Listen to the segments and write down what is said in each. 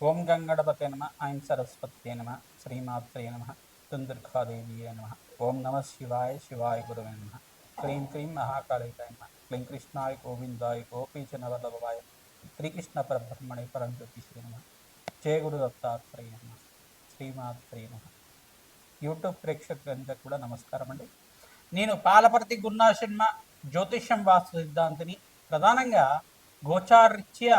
ఓం గంగణపతే నమ ఐం సరస్వతే నమ శ్రీమాత్రే నమ దుందుర్గాదేవి నమ ఓం నమ శివాయ శివాయ గురువే నమ క్లీం క్లీం మహాకాళికాయ నమ క్లీం కృష్ణాయ గోవిందాయ గోపీచనవల్లభాయ శ్రీకృష్ణ పరబ్రహ్మణే పరంజ్యోతి శ్రీ నమ జయ గురు దత్తాత్రేయ నమ శ్రీమాత్రే నమ. యూట్యూబ్ ప్రేక్షకులందరికీ కూడా నమస్కారం అండి. నేను పాలపర్తి గున్నా శర్మ జ్యోతిష్యం వాస్తు సిద్ధాంతిని ప్రధానంగా గోచారీత్యా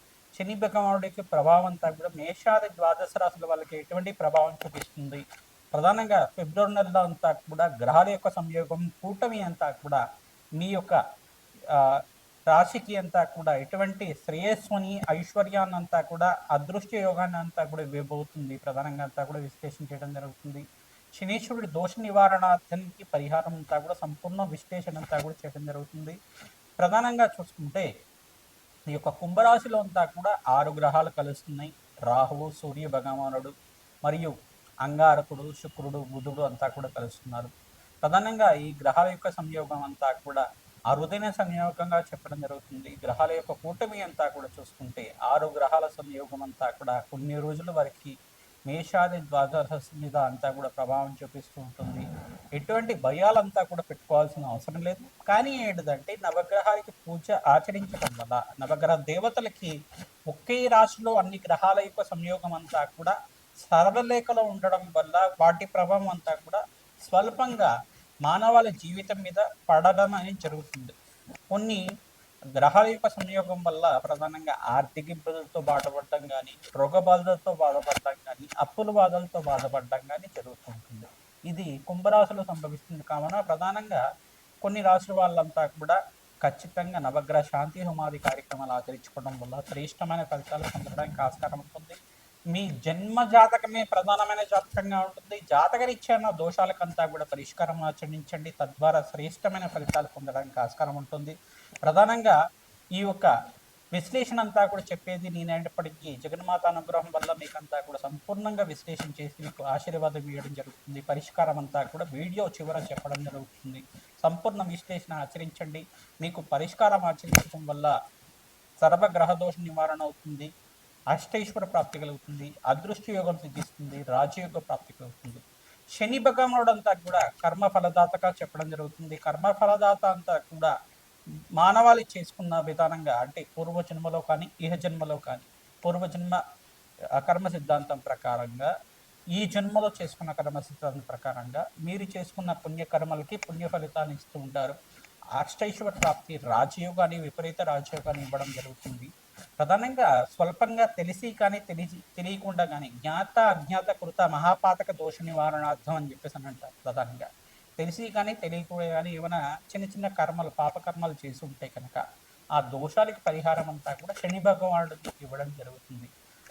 శని భగవానుడి యొక్క ప్రభావం అంతా కూడా మేషాది ద్వాదశ రాశుల వాళ్ళకి ఎటువంటి ప్రభావం చూపిస్తుంది? ప్రధానంగా ఫిబ్రవరి నెలలో అంతా కూడా గ్రహాల యొక్క సంయోగం కూటమి అంతా కూడా మీ యొక్క రాశికి అంతా కూడా ఎటువంటి శ్రేయస్సుని ఐశ్వర్యాన్ని అంతా కూడా అదృష్ట యోగాన్ని అంతా కూడా ఇవ్వబోతుంది. ప్రధానంగా అంతా కూడా విశ్లేషణ చేయడం జరుగుతుంది. శనీశ్వరుడి దోష నివారణార్థానికి పరిహారం అంతా కూడా సంపూర్ణ విశ్లేషణ అంతా కూడా చేయడం జరుగుతుంది. ప్రధానంగా చూసుకుంటే ఈ యొక్క కుంభరాశిలో అంతా కూడా ఆరు గ్రహాలు కలుస్తున్నాయి. రాహువు సూర్య భగవానుడు మరియు అంగారకుడు శుక్రుడు బుధుడు అంతా కూడా కలుస్తున్నారు. ప్రధానంగా ఈ గ్రహాల యొక్క సంయోగం అంతా కూడా అరుదైన సంయోగంగా చెప్పడం జరుగుతుంది. గ్రహాల యొక్క కూటమి అంతా కూడా చూసుకుంటే ఆరు గ్రహాల సంయోగం అంతా కూడా కొన్ని రోజుల వరకు మేషాది ద్వాదశ మీద అంతా కూడా ప్రభావం చూపిస్తూ ఉంటుంది. ఎటువంటి భయాలంతా కూడా పెట్టుకోవాల్సిన అవసరం లేదు. కానీ ఏంటిదంటే నవగ్రహాలకి పూజ ఆచరించడం వల్ల నవగ్రహ దేవతలకి ఒకే రాశిలో అన్ని గ్రహాల యొక్క సంయోగం అంతా కూడా సరళరేఖలో ఉండడం వల్ల వాటి ప్రభావం అంతా కూడా స్వల్పంగా మానవాళి జీవితం మీద పడడం అనేది జరుగుతుంది. కొన్ని గ్రహాల యొక్క సంయోగం వల్ల ప్రధానంగా ఆర్థిక ఇబ్బందులతో బాధపడడం కానీ రోగ బాధలతో బాధపడటం కానీ అప్పుల బాధలతో బాధపడటం కానీ జరుగుతుంటుంది ఇది కుంభరాశిలో సంభవిస్తుంది కావున ప్రధానంగా కొన్ని రాశుల వాళ్ళంతా కూడా ఖచ్చితంగా నవగ్రహ శాంతి హోమాది కార్యక్రమాలు ఆచరించుకోవడం వల్ల శ్రేష్టమైన ఫలితాలు పొందడానికి ఆస్కారం ఉంటుంది. మీ జన్మ జాతకమే ప్రధానమైన జాతకంగా ఉంటుంది. జాతకరీత్యాన దోషాలకంతా కూడా పరిష్కారం ఆచరించండి. తద్వారా శ్రేష్టమైన ఫలితాలు పొందడానికి ఆస్కారం ఉంటుంది. ప్రధానంగా ఈ యొక్క విశ్లేషణ అంతా కూడా చెప్పేది నేనేటప్పటికీ జగన్మాత అనుగ్రహం వల్ల మీకంతా కూడా సంపూర్ణంగా విశ్లేషణ చేసి మీకు ఆశీర్వాదం ఇవ్వడం జరుగుతుంది. పరిష్కారం అంతా కూడా వీడియో చివర చెప్పడం జరుగుతుంది. సంపూర్ణ విశ్లేషణ ఆచరించండి. మీకు పరిష్కారం ఆచరించడం వల్ల సర్వ గ్రహదోష నివారణ అవుతుంది. అష్టైశ్వర ప్రాప్తి కలుగుతుంది. అదృష్ట యోగం సిద్ధిస్తుంది. రాజయోగ ప్రాప్తి కలుగుతుంది. శని భగవానుడు అంతా కూడా కర్మ ఫలదాతగా చెప్పడం జరుగుతుంది. కర్మ ఫలదాత అంతా కూడా మానవాళి చేసుకున్న విధానంగా అంటే పూర్వ జన్మలో కానీ ఇహ జన్మలో కానీ పూర్వజన్మ జన్మ కర్మ సిద్ధాంతం ప్రకారంగా ఈ జన్మలో చేసుకున్న కర్మ సిద్ధాంతం ప్రకారంగా మీరు చేసుకున్న పుణ్యకర్మలకి పుణ్య ఫలితాన్ని ఇస్తూ ఉంటారు. అష్టైశ్వర ప్రాప్తి రాజయోగాన్ని విపరీత రాజయోగాన్ని ఇవ్వడం జరుగుతుంది. ప్రధానంగా స్వల్పంగా తెలిసి కానీ తెలిసి తెలియకుండా కానీ జ్ఞాత అజ్ఞాత కృత మహాపాతక దోష నివారణార్థం అని చెప్పేసి అని అంటారు ప్రధానంగా. తెలిసి కానీ తెలియకుండా కానీ ఏమైనా చిన్న చిన్న కర్మలు పాపకర్మలు చేసి ఉంటే కనుక ఆ దోషాలకి పరిహారం అంతా కూడా శని భగవానుడికి ఇవ్వడం జరుగుతుంది.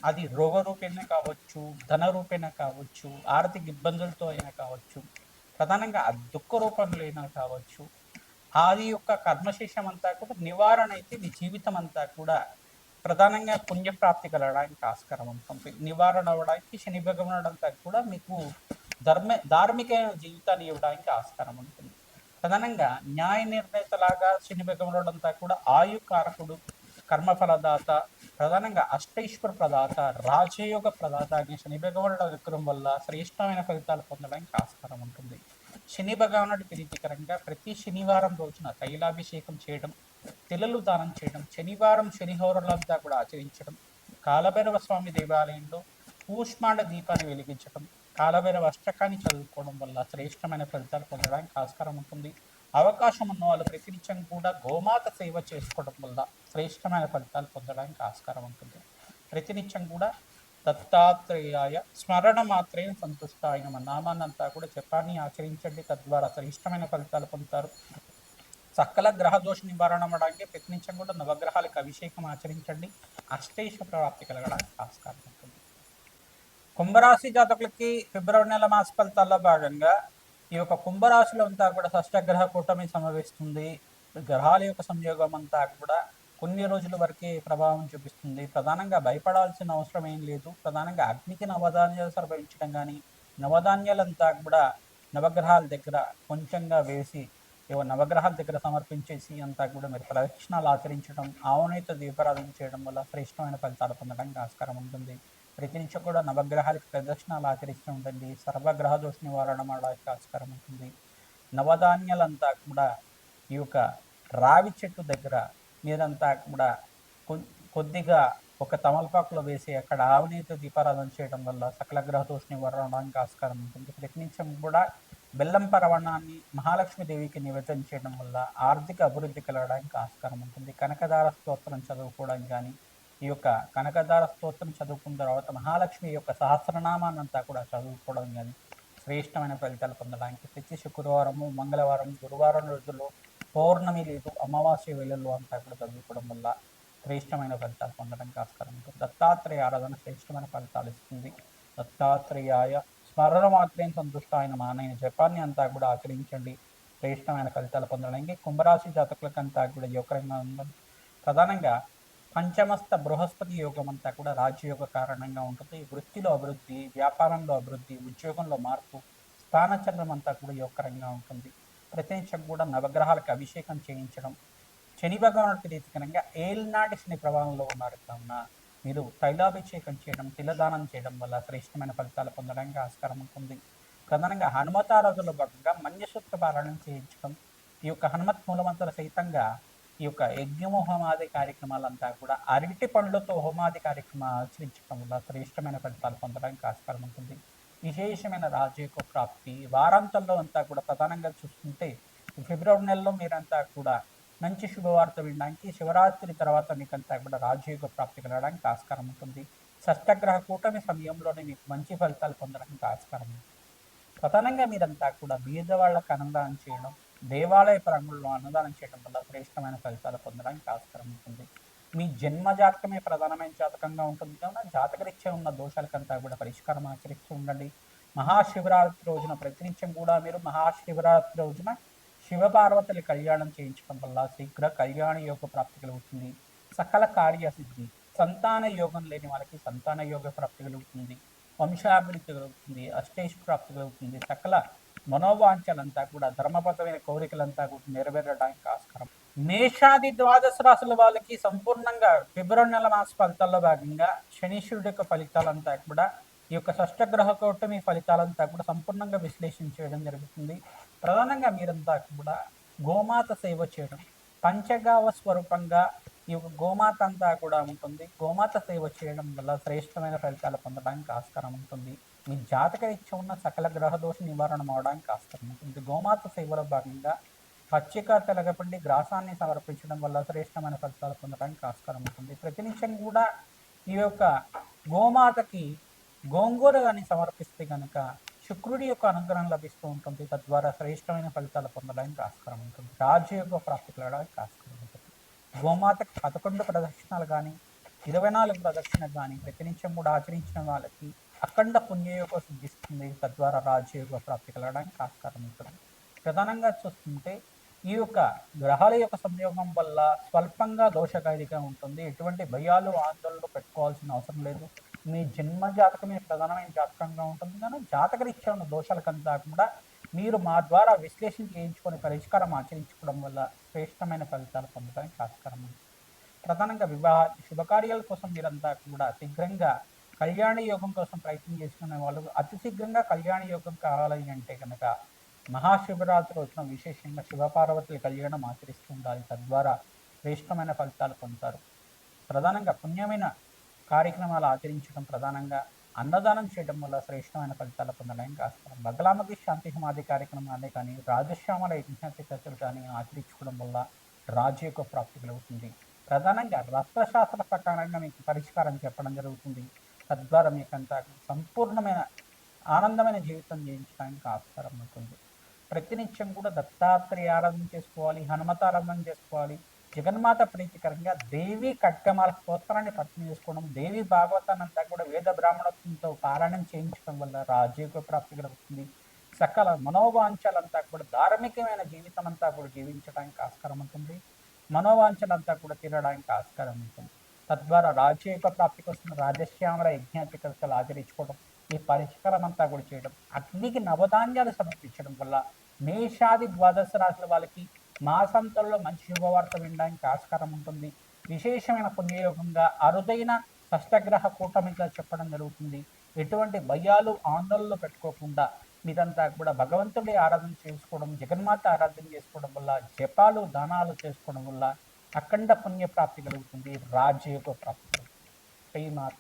అది రోగ రూపేణ కావచ్చు ధన రూపేణ కావచ్చు ఆర్థిక ఇబ్బందులతో అయినా కావచ్చు ప్రధానంగా ఆ దుఃఖ రూపంలో అయినా కావచ్చు ఆది యొక్క కర్మశేషం అంతా కూడా నివారణ అయితే మీ జీవితం అంతా కూడా ప్రధానంగా పుణ్యప్రాప్తి కలగడానికి ఆస్కారం ఉంటుంది. నివారణ అవ్వడానికి శని భగవానుడు అంతా కూడా మీకు ధర్మ ధార్మిక జీవితాన్ని ఇవ్వడానికి ఆస్కారం ఉంటుంది ప్రధానంగా న్యాయ నిర్ణేతలాగా శని భగవానుడు కూడా ఆయుకారకుడు కర్మఫలదాత ప్రధానంగా అష్టైశ్వర ప్రదాత రాజయోగ ప్రదాత అని శని భగవానుడు విక్రమం వల్ల శ్రేష్టమైన ఫలితాలు పొందడానికి ఆస్కారం ఉంటుంది శని భగవానుడి ప్రీతికరంగా ప్రతి శనివారం రోజున తైలాభిషేకం చేయడం తెల్లలు దానం చేయడం శనివారం శనిహోరలంతా కూడా ఆచరించడం కాలభైరవ స్వామి దేవాలయంలో కూష్మాండ దీపాన్ని వెలిగించడం కాలభైరవ అష్టకాన్ని చదువుకోవడం వల్ల శ్రేష్టమైన ఫలితాలు పొందడానికి ఆస్కారం ఉంటుంది. అవకాశం ఉన్న వాళ్ళు ప్రతినిత్యం కూడా గోమాత సేవ చేసుకోవడం వల్ల శ్రేష్టమైన ఫలితాలు పొందడానికి ఆస్కారం ఉంటుంది. ప్రతినిత్యం కూడా దత్తాత్రేయాయ స్మరణ మాత్రమే సంతుష్ట ఆయన మన నామాన్నంతా కూడా జపాన్ని ఆచరించండి. తద్వారా శ్రేష్టమైన ఫలితాలు పొందుతారు. సకల గ్రహ దోష నివారణ అవ్వడానికి ప్రతినిత్యం కూడా నవగ్రహాలకు అభిషేకం ఆచరించండి. అష్టేష ప్రాప్తి కలగడానికి ఆస్కారం ఉంటుంది. కుంభరాశి జాతకులకి ఫిబ్రవరి నెల మాస ఫలితాల్లో భాగంగా ఈ యొక్క కుంభరాశిలో అంతా కూడా షష్టగ్రహ కూటమి సమవేస్తుంది గ్రహాల యొక్క సంయోగం అంతా కూడా కొన్ని రోజుల వరకే ప్రభావం చూపిస్తుంది. ప్రధానంగా భయపడాల్సిన అవసరం ఏం లేదు. ప్రధానంగా అగ్నికి నవధాన్యాలు సర్వించడం కానీ నవధాన్యాలంతా కూడా నవగ్రహాల దగ్గర కొంచెంగా వేసి ఏవో నవగ్రహాల దగ్గర సమర్పించేసి అంతా కూడా మీరు ప్రదక్షిణాలు ఆచరించడం ఆవునైతే దీపారాధన చేయడం వల్ల శ్రేష్టమైన ఫలితాలు పొందడానికి ఆస్కారం ఉంటుంది. ప్రతినిత్యం కూడా నవగ్రహాలకు ప్రదక్షిణాలు ఆచరిస్తూ ఉండండి సర్వగ్రహ దోష నివారణ అవడానికి ఆస్కారం ఉంటుంది. నవధాన్యాలంతా కూడా ఈ యొక్క రావి చెట్టు దగ్గర మీరంతా కూడా కొ- కొద్దిగా ఒక తమలపాకులో వేసి అక్కడ ఆవునేత దీపారాధన చేయడం వల్ల సకల గ్రహ దోష నివారణకు అవడానికి ఆస్కారం ఉంటుంది. ప్రతినిత్యం కూడా బెల్లం పరవణాన్ని మహాలక్ష్మి దేవికి నివేదన చేయడం వల్ల ఆర్థిక అభివృద్ధి కలగడానికి ఆస్కారం ఉంటుంది. కనకదార స్తోత్రం చదువుకోవడం కానీ ఈ యొక్క కనకదార స్తోత్రం చదువుకున్న తర్వాత మహాలక్ష్మి యొక్క సహస్రనామాన్నంతా కూడా చదువుకోవడం కానీ శ్రేష్టమైన ఫలితాలు పొందడానికి ప్రతి శుక్రవారము మంగళవారం గురువారం రోజుల్లో పౌర్ణమి లేదు అమావాస్య వేళల్లో అంతా కూడా చదువుకోవడం వల్ల శ్రేష్టమైన ఫలితాలు పొందడానికి ఆస్కారం ఉంటుంది దత్తాత్రేయ ఆరాధన శ్రేష్టమైన ఫలితాలు ఇస్తుంది. దత్తాత్రేయాయ స్మరణ మాత్రం సంతుష్ట ఆయన మానైన జపాన్ని అంతా కూడా ఆచరించండి. శ్రేష్టమైన ఫలితాలు పొందడానికి కుంభరాశి జాతకులకంతా కూడా యోగకరంగా ఉందని ప్రధానంగా పంచమస్త బృహస్పతి యోగం అంతా కూడా రాజయోగ కారణంగా ఉంటుంది. వృత్తిలో అభివృద్ధి వ్యాపారంలో అభివృద్ధి ఉద్యోగంలో మార్పు స్థానచలనం అంతా కూడా యోగకరంగా ఉంటుంది. ప్రతినిత్యం కూడా నవగ్రహాలకు అభిషేకం చేయించడం. శని భగవానుడికి రీతికరంగా ఏల్నాటి శని ప్రభావంలో ఉన్నారు. కావున మీరు తైలాభిషేకం చేయడం తిలదానం చేయడం వల్ల శ్రేష్టమైన ఫలితాలు పొందడానికి ఆస్కారం ఉంటుంది. ప్రధానంగా హనుమతారాధుల భాగంగా మన్యసూత్ర పారాయణం చేయించడం. ఈ యొక్క హనుమత్ మూలమంతుల సహితంగా ఈ యొక్క యజ్ఞము హోమాది కార్యక్రమాలంతా కూడా అరటి పండ్లతో హోమాది కార్యక్రమం ఆచరించడం వల్ల శ్రేష్టమైన ఫలితాలు పొందడానికి ఆస్కారం ఉంటుంది. విశేషమైన రాజయోగ ప్రాప్తి వారాంతంలో అంతా కూడా ప్రధానంగా చూసుకుంటే ఫిబ్రవరి నెలలో మీరంతా కూడా మంచి శుభవార్త వినడానికి శివరాత్రి తర్వాత మీకంతా కూడా రాజయోగ ప్రాప్తి కలగడానికి ఆస్కారం ఉంటుంది. షష్టగ్రహ కూటమి సమయంలోనే మీకు మంచి ఫలితాలు పొందడానికి ఆస్కారం ఉంది ప్రధానంగా మీరంతా కూడా బీదవాళ్ళకు అన్నదానం చేయడం దేవాలయ ప్రాంగణంలో అన్నదానం చేయడం వల్ల శ్రేష్టమైన ఫలితాలు పొందడానికి ఆస్కారం ఉంటుంది. మీ జన్మ జాతకమే ప్రధానమైన జాతకంగా ఉంటుంది. కావున జాతకరీత్యా ఉన్న దోషాలకంతా కూడా పరిష్కారం ఆచరిస్తూ ఉండండి. మహాశివరాత్రి రోజున ప్రతినిత్యం కూడా మీరు మహాశివరాత్రి రోజున శివపార్వతుల కళ్యాణం చేయించడం వల్ల శీఘ్ర కళ్యాణ యోగ ప్రాప్తి కలుగుతుంది. సకల కార్యసిద్ధి సంతాన యోగం లేని వాళ్ళకి సంతాన యోగ ప్రాప్తి కలుగుతుంది. వంశాభివృద్ధి కలుగుతుంది. అష్టేష్ ప్రాప్తి కలుగుతుంది. సకల మనోవాంఛలంతా కూడా ధర్మబద్ధమైన కోరికలంతా కూడా నెరవేరడానికి ఆస్కారం. మేషాది ద్వాదశ రాశుల వాళ్ళకి సంపూర్ణంగా ఫిబ్రవరి నెల మాస ఫలితాల్లో భాగంగా శనీశ్వరుడి యొక్క ఫలితాలంతా కూడా ఈ యొక్క షష్టగ్రహ కూటమి ఫలితాలంతా కూడా సంపూర్ణంగా విశ్లేషణ చేయడం జరుగుతుంది. ప్రధానంగా మీరంతా కూడా గోమాత సేవ చేయడం పంచగావ స్వరూపంగా ఈ యొక్క గోమాత అంతా కూడా ఉంటుంది. గోమాత సేవ చేయడం వల్ల శ్రేష్టమైన ఫలితాలు పొందడానికి ఆస్కారం ఉంటుంది. మీ జాతక ఇచ్చ ఉన్న సకల గ్రహదోష నివారణ అవడానికి ఆస్కారం ఉంటుంది గోమాత సేవలో భాగంగా పచ్చిక తెలగపిండి గ్రాసాన్ని సమర్పించడం వల్ల శ్రేష్టమైన ఫలితాలు పొందడానికి ఆస్కారం ఉంటుంది. ప్రతినిత్యం కూడా ఈ యొక్క గోమాతకి గోంగూర కానీ సమర్పిస్తే కనుక శుక్రుడి యొక్క అనుగ్రహం లభిస్తూ ఉంటుంది. తద్వారా శ్రేష్టమైన ఫలితాలు పొందడానికి ఆస్కారం ఉంటుంది. రాజయోగ ప్రాప్తి కలగడానికి ఆస్కారం ఉంటుంది. గోమాతకు పదకొండు ప్రదక్షిణలు కానీ ఇరవై నాలుగు ప్రదక్షిణలు కానీ ప్రతినిత్యం కూడా ఆచరించిన వాళ్ళకి అఖండ పుణ్యయోగ సిద్ధిస్తుంది. తద్వారా రాజయోగ ప్రాప్తి కలగడానికి ఆస్కారం ఉంటుంది. ప్రధానంగా చూస్తుంటే ఈ యొక్క గ్రహాల యొక్క సంయోగం వల్ల స్వల్పంగా దోషకారిగా ఉంటుంది. ఎటువంటి భయాలు ఆందోళనలు పెట్టుకోవాల్సిన అవసరం లేదు. మీ జన్మ జాతకమే ప్రధానమైన జాతకంగా ఉంటుంది. కానీ జాతకరీత్యా ఉన్న దోషాలకంతా కాకుండా మీరు మా ద్వారా విశ్లేషణ చేయించుకొని పరిష్కారం ఆచరించుకోవడం వల్ల శ్రేష్టమైన ఫలితాలు పొందడానికి ఆస్కారం ఉంది ప్రధానంగా వివాహ శుభకార్యాల కోసం మీరంతా కూడా శీఘ్రంగా కళ్యాణ యోగం కోసం ప్రయత్నం చేసుకునే వాళ్ళు అతి శీఘ్రంగా కళ్యాణ యోగం కావాలి అంటే కనుక మహాశివరాత్రి రోజున విశేషంగా శివపార్వతుల కళ్యాణం ఆచరిస్తూ ఉండాలి. తద్వారా శ్రేష్టమైన ఫలితాలు పొందుతారు. ప్రధానంగా పుణ్యమైన కార్యక్రమాలు ఆచరించడం ప్రధానంగా అన్నదానం చేయడం వల్ల శ్రేష్టమైన ఫలితాలు పొందడానికి ఆస్కారం బగలామకి శాంతి సమాధి కార్యక్రమాలే కానీ రాజశ్యామల యజ్ఞాతి కథలు కానీ ఆచరించుకోవడం వల్ల రాజు యొక్క ప్రాప్తి కలుగుతుంది. ప్రధానంగా రత్నశాస్త్ర ప్రకారంగా మీకు పరిష్కారం చెప్పడం జరుగుతుంది. తద్వారా మీకు అంతా సంపూర్ణమైన ఆనందమైన జీవితం జీవించడానికి ఆస్కారం ఉంటుంది. ప్రతినిత్యం కూడా దత్తాత్రేయ ఆరాధన చేసుకోవాలి హనుమతారాధన చేసుకోవాలి. జగన్మాత ప్రీతికరంగా దేవి ఖడ్గమాల స్తోత్రాన్ని పత్ని చేసుకోవడం దేవి భాగవతాన్ని అంతా కూడా వేద బ్రాహ్మణత్వంతో పారాయణం చేయించడం వల్ల రాజయోగ ప్రాప్తి కలుగుతుంది. సకల మనోవాంఛలంతా కూడా ధార్మికమైన జీవితం అంతా కూడా జీవించడానికి ఆస్కారం ఉంటుంది. మనోవాంఛలంతా కూడా తీరడానికి ఆస్కారం ఉంటుంది. తద్వారా రాజయోగ ప్రాప్తి కోసం రాజశ్యామల యజ్ఞాధికర్తలు ఆచరించుకోవడం ఈ పరిష్కారం అంతా కూడా చేయడం అగ్నికి నవధాన్యాలు సమర్పించడం వల్ల మేషాది ద్వాదశ రాశుల వాళ్ళకి మాసాంతంలో మంచి శుభవార్త వినడానికి ఆస్కారం ఉంటుంది. విశేషమైన పుణ్యయోగంగా అరుదైన కష్టగ్రహ కూటమిగా చెప్పడం జరుగుతుంది. ఎటువంటి భయాలు ఆందోళనలు పెట్టుకోకుండా మీరంతా కూడా భగవంతుడి ఆరాధన చేసుకోవడం జగన్మాత ఆరాధన చేసుకోవడం వల్ల జపాలు దానాలు చేసుకోవడం వల్ల అఖండ పుణ్య ప్రాప్తి కలుగుతుంది. రాజయోగ ప్రాప్తి. కలుగుతుంది శ్రీమాత